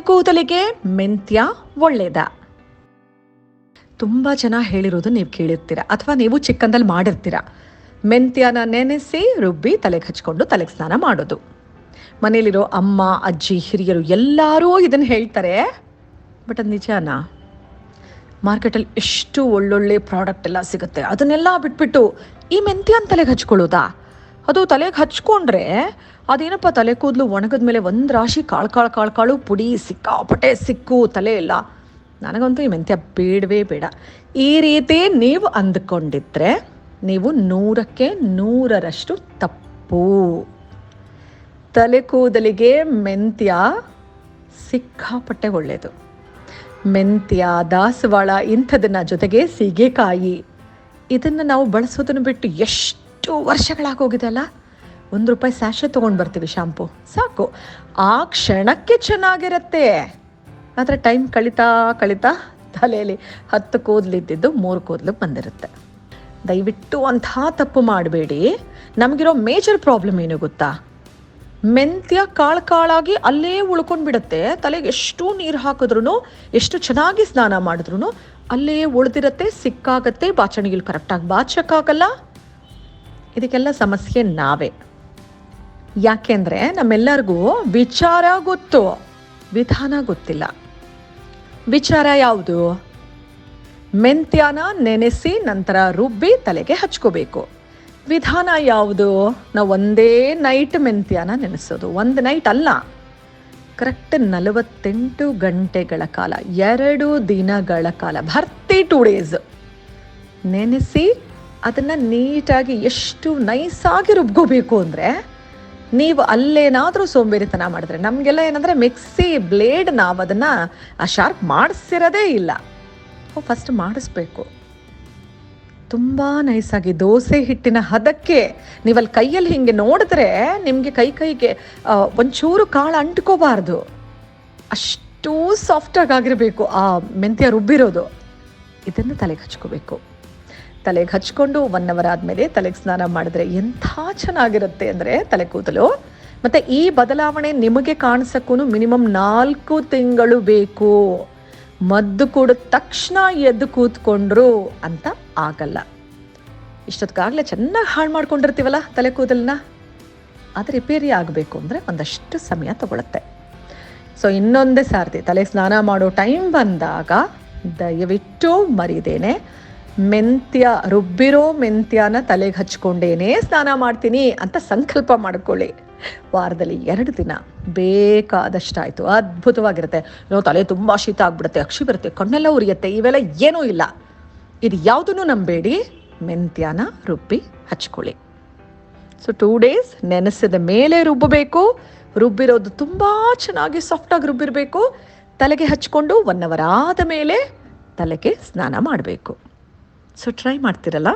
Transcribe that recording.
ಕೂದಲಿಗೆ ಮೆಂತ್ಯ ಒಳ್ಳೇದ. ತುಂಬ ಜನ ಹೇಳಿರೋದು ನೀವು ಕೇಳಿರ್ತೀರ ಅಥವಾ ನೀವು ಚಿಕ್ಕಂದಲ್ಲಿ ಮಾಡಿರ್ತೀರ? ಮೆಂತ್ಯನ ನೆನೆಸಿ ರುಬ್ಬಿ ತಲೆಗೆ ಹಚ್ಕೊಂಡು ತಲೆಗೆ ಸ್ನಾನ ಮಾಡೋದು. ಮನೇಲಿರೋ ಅಮ್ಮ, ಅಜ್ಜಿ, ಹಿರಿಯರು ಎಲ್ಲರೂ ಇದನ್ನು ಹೇಳ್ತಾರೆ. ಬಟ್ ಅದು ನಿಜನಾ? ಮಾರ್ಕೆಟಲ್ಲಿ ಎಷ್ಟು ಒಳ್ಳೊಳ್ಳೆ ಪ್ರಾಡಕ್ಟ್ ಎಲ್ಲ ಸಿಗುತ್ತೆ. ಅದನ್ನೆಲ್ಲ ಬಿಟ್ಬಿಟ್ಟು ಈ ಮೆಂತ್ಯನ ತಲೆಗೆ ಹಚ್ಕೊಳ್ಳೋದಾ? ಅದು ತಲೆಗೆ ಹಚ್ಕೊಂಡ್ರೆ ಅದೇನಪ್ಪ ತಲೆ ಕೂದಲು ಒಣಗಿದ ಮೇಲೆ ಒಂದು ರಾಶಿ ಕಾಳು ಕಾಳು ಕಾಳು ಕಾಳು ಪುಡಿ ಸಿಕ್ಕಾಪಟ್ಟೆ ಸಿಕ್ಕು ತಲೆ ಇಲ್ಲ. ನನಗಂತೂ ಈ ಮೆಂತ್ಯ ಬೇಡವೇ ಬೇಡ. ಈ ರೀತಿ ನೀವು ಅಂದ್ಕೊಂಡಿದ್ರೆ ನೀವು ನೂರಕ್ಕೆ ನೂರರಷ್ಟು ತಪ್ಪು. ತಲೆ ಕೂದಲಿಗೆ ಮೆಂತ್ಯ ಸಿಕ್ಕಾಪಟ್ಟೆ ಒಳ್ಳೆಯದು ಮೆಂತ್ಯ, ದಾಸವಾಳ ಇಂಥದನ್ನ ಜೊತೆಗೆ ಸೀಗೆಕಾಯಿ, ಇದನ್ನು ನಾವು ಬಳಸೋದನ್ನು ಬಿಟ್ಟು ಎಷ್ಟು ವರ್ಷಗಳಾಗೋಗಿದೆ ಅಲ್ಲ? ಒಂದು ರೂಪಾಯಿ ಸ್ಯಾಶೆ ತೊಗೊಂಡು ಬರ್ತೀವಿ ಶಾಂಪು ಸಾಕು. ಆ ಕ್ಷಣಕ್ಕೆ ಚೆನ್ನಾಗಿರತ್ತೆ. ಆದರೆ ಟೈಮ್ ಕಳೀತಾ ಕಳೀತಾ ತಲೆಯಲ್ಲಿ ಹತ್ತು ಕೂದಲಿದ್ದಿದ್ದು ಮೂರು ಕೂದಲು ಬಂದಿರುತ್ತೆ. ದಯವಿಟ್ಟು ಅಂತಹ ತಪ್ಪು ಮಾಡಬೇಡಿ. ನಮಗಿರೋ ಮೇಜರ್ ಪ್ರಾಬ್ಲಮ್ ಏನು ಗೊತ್ತಾ? ಮೆಂತ್ಯ ಕಾಳು ಕಾಳಾಗಿ ಅಲ್ಲೇ ಉಳ್ಕೊಂಡು ಬಿಡುತ್ತೆ ತಲೆಗೆ ಎಷ್ಟು ನೀರು ಹಾಕಿದ್ರು ಎಷ್ಟು ಚೆನ್ನಾಗಿ ಸ್ನಾನ ಮಾಡಿದ್ರು ಅಲ್ಲೇ ಉಳಿದಿರತ್ತೆ, ಸಿಕ್ಕಾಗತ್ತೆ ಬಾಚಣಿಗೆలు ಕರೆಕ್ಟಾಗಿ ಬಾಚಕ್ಕಾಗಲ್ಲ. ಇದಕ್ಕೆಲ್ಲ ಸಮಸ್ಯೆ ನಾವೇ. ಯಾಕೆಂದ್ರೆ ನಮ್ಮೆಲ್ಲರಿಗೂ ವಿಚಾರ ಗೊತ್ತು. ವಿಧಾನ ಗೊತ್ತಿಲ್ಲ. ವಿಚಾರ ಯಾವುದು? ಮೆಂತ್ಯನ ನೆನೆಸಿ ನಂತರ ರುಬ್ಬಿ ತಲೆಗೆ ಹಚ್ಕೋಬೇಕು. ವಿಧಾನ ಯಾವುದು? ನಾವು ಒಂದೇ ನೈಟ್ ಮೆಂತ್ಯನ ನೆನೆಸೋದು. ಒಂದು ನೈಟ್ ಅಲ್ಲ. ಕರೆಕ್ಟ್ ನಲವತ್ತೆಂಟು ಗಂಟೆಗಳ ಕಾಲ, ಎರಡು ದಿನಗಳ ಕಾಲ ಭರ್ತಿ ಟೂ ಡೇಸ್ ನೆನೆಸಿ ಅದನ್ನು ನೀಟಾಗಿ ಎಷ್ಟು ನೈಸಾಗಿ ರುಬ್ಕೋಬೇಕು ಅಂದರೆ ನೀವು ಅಲ್ಲೇನಾದರೂ ಸೋಂಬೇರಿತನ ಮಾಡಿದ್ರೆ, ನಮಗೆಲ್ಲ ಏನಂದರೆ ಮಿಕ್ಸಿ ಬ್ಲೇಡ್ ನಾವು ಅದನ್ನು ಆ ಶಾರ್ಪ್ ಮಾಡಿಸಿರೋದೇ ಇಲ್ಲ. ಫಸ್ಟ್ ಮಾಡಿಸ್ಬೇಕು. ತುಂಬ ನೈಸಾಗಿ ದೋಸೆ ಹಿಟ್ಟಿನ ಹದಕ್ಕೆ ನೀವಲ್ಲಿ ಕೈಯಲ್ಲಿ ಹಿಂಗೆ ನೋಡಿದ್ರೆ ನಿಮಗೆ ಕೈ ಕೈಗೆ ಒಂಚೂರು ಕಾಳು ಅಂಟ್ಕೋಬಾರ್ದು. ಅಷ್ಟು ಸಾಫ್ಟಾಗಿ ಆಗಿರಬೇಕು ಆ ಮೆಂತ್ಯ ರುಬ್ಬಿರೋದು. ಇದನ್ನು ತಲೆಗೆ ಹಚ್ಕೋಬೇಕು. ತಲೆಗೆ ಹಚ್ಕೊಂಡು ಒನ್ ಅವರ್ ಆದಮೇಲೆ ತಲೆಗೆ ಸ್ನಾನ ಮಾಡಿದ್ರೆ ಎಂಥ ಚೆನ್ನಾಗಿರುತ್ತೆ ಅಂದರೆ ತಲೆ ಕೂದಲು. ಮತ್ತು ಈ ಬದಲಾವಣೆ ನಿಮಗೆ ಕಾಣಿಸಕ್ಕೂ ಮಿನಿಮಮ್ ನಾಲ್ಕು ತಿಂಗಳು ಬೇಕು. ಮದ್ದು ಕೂಡ ತಕ್ಷಣ ಎದ್ದು ಕೂತ್ಕೊಂಡ್ರು ಅಂತ ಆಗಲ್ಲ. ಇಷ್ಟೊತ್ತಿಗಾಗಲೇ ಚೆನ್ನಾಗಿ ಹಾಳು ಮಾಡ್ಕೊಂಡಿರ್ತೀವಲ್ಲ ತಲೆ ಕೂದಲನ್ನ ಅದು ರಿಪೇರಿ ಆಗಬೇಕು ಅಂದರೆ ಒಂದಷ್ಟು ಸಮಯ ತಗೊಳುತ್ತೆ. ಸೊ ಇನ್ನೊಂದೇ ಸಾರ್ತಿ ತಲೆ ಸ್ನಾನ ಮಾಡೋ ಟೈಮ್ ಬಂದಾಗ ದಯವಿಟ್ಟು ಮರಿದೇನೆ. ಮೆಂತ್ಯ ರುಬ್ಬಿರೋ ಮೆಂತ್ಯನ ತಲೆಗೆ ಹಚ್ಕೊಂಡೇನೆ ಸ್ನಾನ ಮಾಡ್ತೀನಿ ಅಂತ ಸಂಕಲ್ಪ ಮಾಡ್ಕೊಳ್ಳಿ. ವಾರದಲ್ಲಿ ಎರಡು ದಿನ ಬೇಕಾದಷ್ಟಾಯಿತು. ಅದ್ಭುತವಾಗಿರುತ್ತೆ. ನಾವು ತಲೆ ತುಂಬ ಶೀತ ಆಗ್ಬಿಡುತ್ತೆ, ಅಕ್ಷಿ ಬರುತ್ತೆ, ಕಣ್ಣೆಲ್ಲ ಉರಿಯುತ್ತೆ, ಇವೆಲ್ಲ ಏನೂ ಇಲ್ಲ. ಇದು ಯಾವುದನ್ನು ನಂಬೇಡಿ. ಮೆಂತ್ಯನ ರುಬ್ಬಿ ಹಚ್ಕೊಳ್ಳಿ. ಸೊ ಟೂ ಡೇಸ್ ನೆನೆಸಿದ ಮೇಲೆ ರುಬ್ಬಬೇಕು. ರುಬ್ಬಿರೋದು ತುಂಬ ಚೆನ್ನಾಗಿ ಸಾಫ್ಟಾಗಿ ರುಬ್ಬಿರಬೇಕು. ತಲೆಗೆ ಹಚ್ಕೊಂಡು ಒನ್ ಅವರ್ ಆದ ಮೇಲೆ ತಲೆಗೆ ಸ್ನಾನ ಮಾಡಬೇಕು. ಸೊ ಟ್ರೈ ಮಾಡ್ತಿರಲ್ಲ?